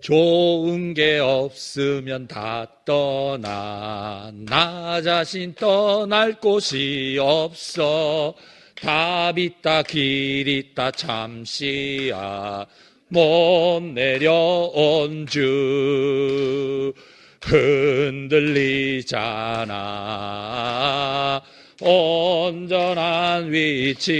좋은 게 없으면 다 떠나. 나 자신 떠날 곳이 없어. 답 있다 길 있다 잠시야. 못 내려온 주. 흔들리잖아. 온전한 위치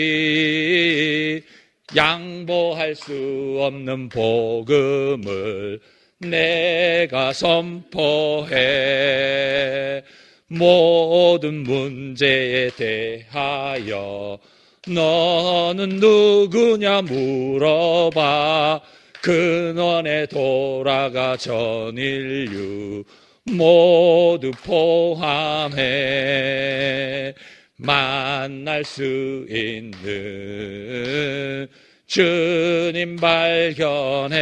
양보할 수 없는 복음을 내가 선포해. 모든 문제에 대하여 너는 누구냐 물어봐. 근원에 돌아가 전 인류 모두 포함해 만날 수 있는 주님 발견해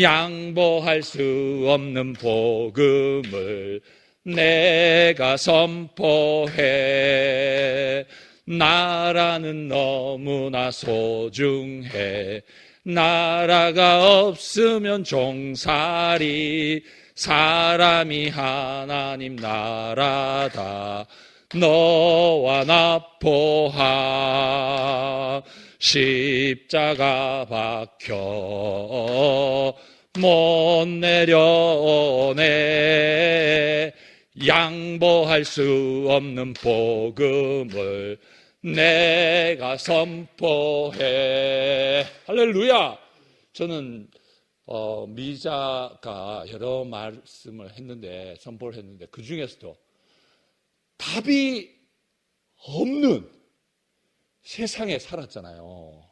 양보할 수 없는 복음을 내가 선포해. 나라는 너무나 소중해. 나라가 없으면 종살이 사람이 하나님 나라다. 너와 나 포함 십자가 박혀 못 내려오네. 양보할 수 없는 복음을 내가 선포해. 할렐루야. 저는 어, 미자가 여러 말씀을 했는데 선포를 했는데 그 중에서도 답이 없는 세상에 살았잖아요.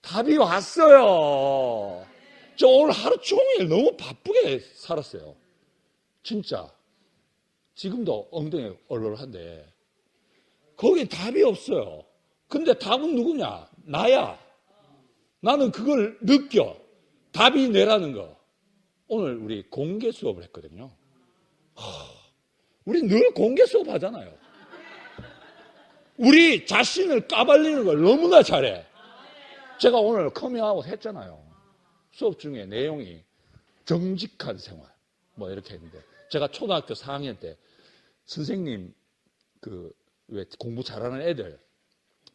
답이 왔어요. 저 오늘 하루 종일 너무 바쁘게 살았어요. 진짜. 지금도 엉덩이 얼얼한데 거기에 답이 없어요. 근데 답은 누구냐? 나야. 나는 그걸 느껴. 답이 내라는 거. 오늘 우리 공개 수업을 했거든요. 우리 늘 공개 수업 하잖아요. 우리 자신을 까발리는 걸 너무나 잘해. 제가 오늘 커밍아웃 했잖아요. 수업 중에 내용이 정직한 생활. 뭐 이렇게 했는데. 제가 초등학교 4학년 때 선생님 그 왜 공부 잘하는 애들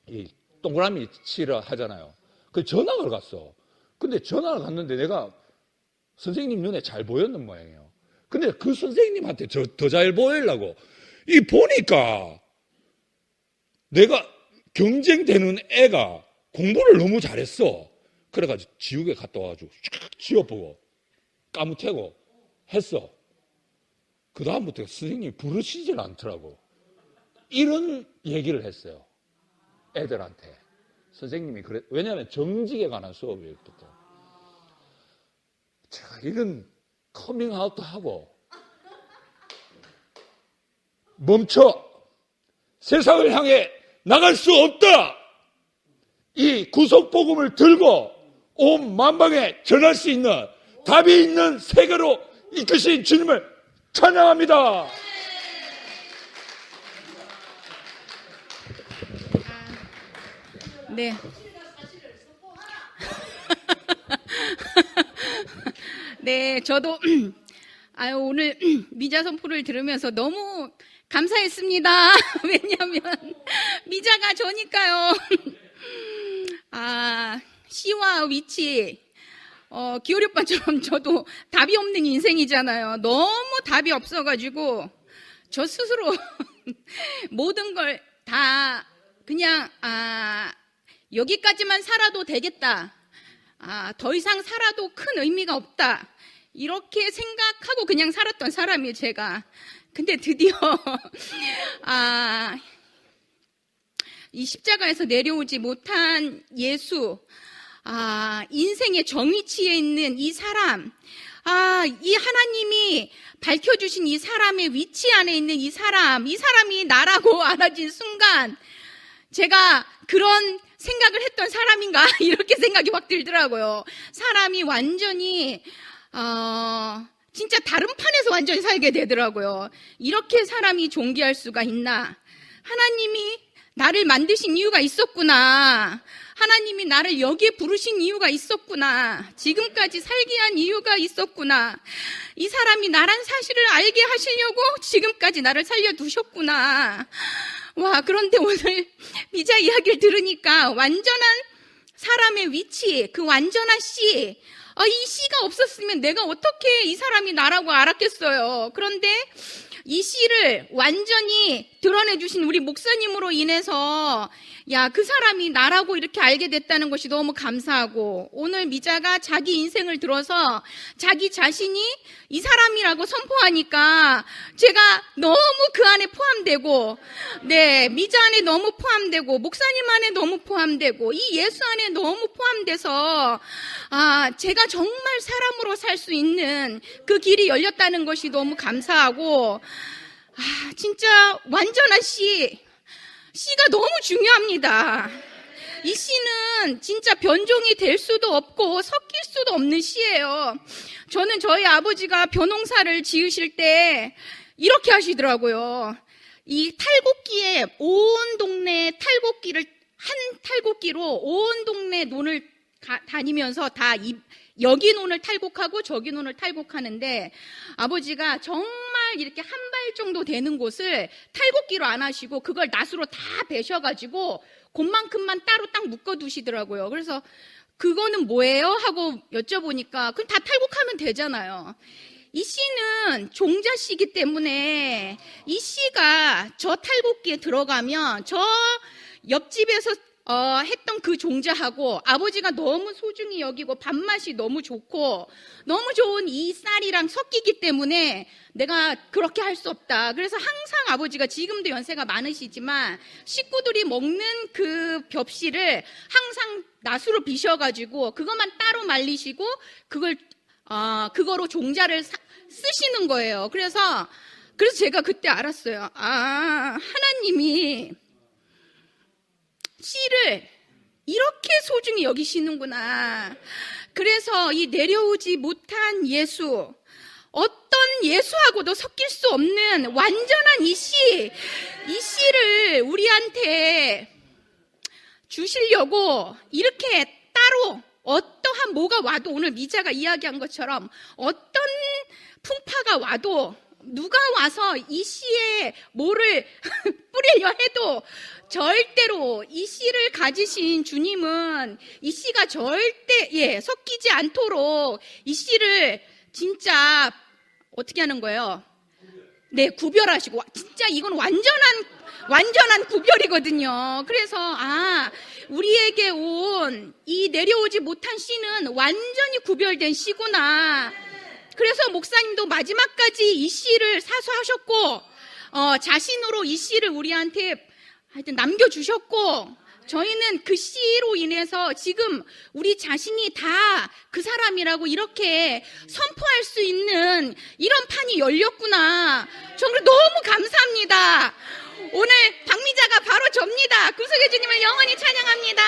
이 동그라미 치러 하잖아요. 그 전학을 갔어. 근데 전학을 갔는데 내가 선생님 눈에 잘 보였는 모양이에요. 근데 그 선생님한테 더 잘 보이려고 이 보니까 내가 경쟁되는 애가 공부를 너무 잘했어. 그래가지고 지옥에 갔다 와가지고 쫙 지워보고 까무태고 했어. 그 다음부터 선생님이 부르시질 않더라고. 이런 얘기를 했어요. 애들한테. 선생님이 그래. 왜냐하면 정직에 관한 수업이었거든. 제가 이런 커밍아웃도 하고 멈춰 세상을 향해 나갈 수 없다. 이 구속복음을 들고 온 만방에 전할 수 있는 답이 있는 세계로 이끄신 주님을 찬양합니다. 네. 네, 저도 아유 오늘 미자 선포를 들으면서 너무 감사했습니다. 왜냐하면 미자가 저니까요. 아 시와 위치 어, 기어리 오빠처럼 저도 답이 없는 인생이잖아요. 너무 답이 없어가지고 저 스스로 모든 걸 다 그냥 아 여기까지만 살아도 되겠다. 아, 더 이상 살아도 큰 의미가 없다. 이렇게 생각하고 그냥 살았던 사람이 제가. 근데 드디어, 아, 이 십자가에서 내려오지 못한 예수, 아, 인생의 정위치에 있는 이 사람, 아, 이 하나님이 밝혀주신 이 사람의 위치 안에 있는 이 사람, 이 사람이 나라고 알아진 순간, 제가 그런 생각을 했던 사람인가 이렇게 생각이 확 들더라고요. 사람이 완전히 어, 진짜 다른 판에서 완전히 살게 되더라고요. 이렇게 사람이 존귀할 수가 있나? 하나님이 나를 만드신 이유가 있었구나. 하나님이 나를 여기에 부르신 이유가 있었구나. 지금까지 살게 한 이유가 있었구나. 이 사람이 나란 사실을 알게 하시려고 지금까지 나를 살려두셨구나. 와, 그런데 오늘 미자 이야기를 들으니까 완전한 사람의 위치, 그 완전한 씨, 아, 이 씨가 없었으면 내가 어떻게 이 사람이 나라고 알았겠어요. 그런데 이 씨를 완전히 드러내 주신 우리 목사님으로 인해서 야, 그 사람이 나라고 이렇게 알게 됐다는 것이 너무 감사하고 오늘 미자가 자기 인생을 들어서 자기 자신이 이 사람이라고 선포하니까 제가 너무 그 안에 포함되고 네, 미자 안에 너무 포함되고 목사님 안에 너무 포함되고 이 예수 안에 너무 포함돼서 아, 제가 정말 사람으로 살 수 있는 그 길이 열렸다는 것이 너무 감사하고 아, 진짜 완전한 씨. 씨가 너무 중요합니다. 이 씨는 진짜 변종이 될 수도 없고 섞일 수도 없는 씨예요. 저는 저희 아버지가 벼농사를 지으실 때 이렇게 하시더라고요. 이 탈곡기에 온 동네 탈곡기를 한 탈곡기로 온 동네 논을 가- 다니면서 다 이, 여기 논을 탈곡하고 저기 논을 탈곡하는데 아버지가 정말 이렇게 한 발 정도 되는 곳을 탈곡기로 안 하시고 그걸 낫으로 다 베셔가지고 곳만큼만 따로 딱 묶어두시더라고요. 그래서 그거는 뭐예요? 하고 여쭤보니까 그럼 다 탈곡하면 되잖아요. 이 씨는 종자 씨기 때문에 이 씨가 저 탈곡기에 들어가면 저 옆집에서 어, 했던 그 종자하고 아버지가 너무 소중히 여기고 밥맛이 너무 좋고 너무 좋은 이 쌀이랑 섞이기 때문에 내가 그렇게 할 수 없다. 그래서 항상 아버지가 지금도 연세가 많으시지만 식구들이 먹는 그 벽씨를 항상 낫으로 비셔가지고 그것만 따로 말리시고 그걸 아, 그거로 종자를 사- 쓰시는 거예요. 그래서, 그래서 제가 그때 알았어요. 아, 하나님이 씨를 이렇게 소중히 여기시는구나. 그래서 이 내려오지 못한 예수, 어떤 예수하고도 섞일 수 없는 완전한 이 씨, 이 씨를 우리한테 주시려고 이렇게 따로 어떠한 뭐가 와도 오늘 미자가 이야기한 것처럼 어떤 풍파가 와도 누가 와서 이 씨에 뭐를 뿌리려 해도 절대로 이 씨를 가지신 주님은 이 씨가 절대 예 섞이지 않도록 이 씨를 진짜 어떻게 하는 거예요? 네, 구별하시고 진짜 이건 완전한 완전한 구별이거든요. 그래서 아, 우리에게 온 이 내려오지 못한 씨는 완전히 구별된 씨구나. 그래서 목사님도 마지막까지 이 씨를 사수하셨고 어, 자신으로 이 씨를 우리한테 하여튼 남겨주셨고 저희는 그 씨로 인해서 지금 우리 자신이 다 그 사람이라고 이렇게 선포할 수 있는 이런 판이 열렸구나. 정말 너무 감사합니다. 오늘 박미자가 바로 접니다. 구속의 주님을 영원히 찬양합니다.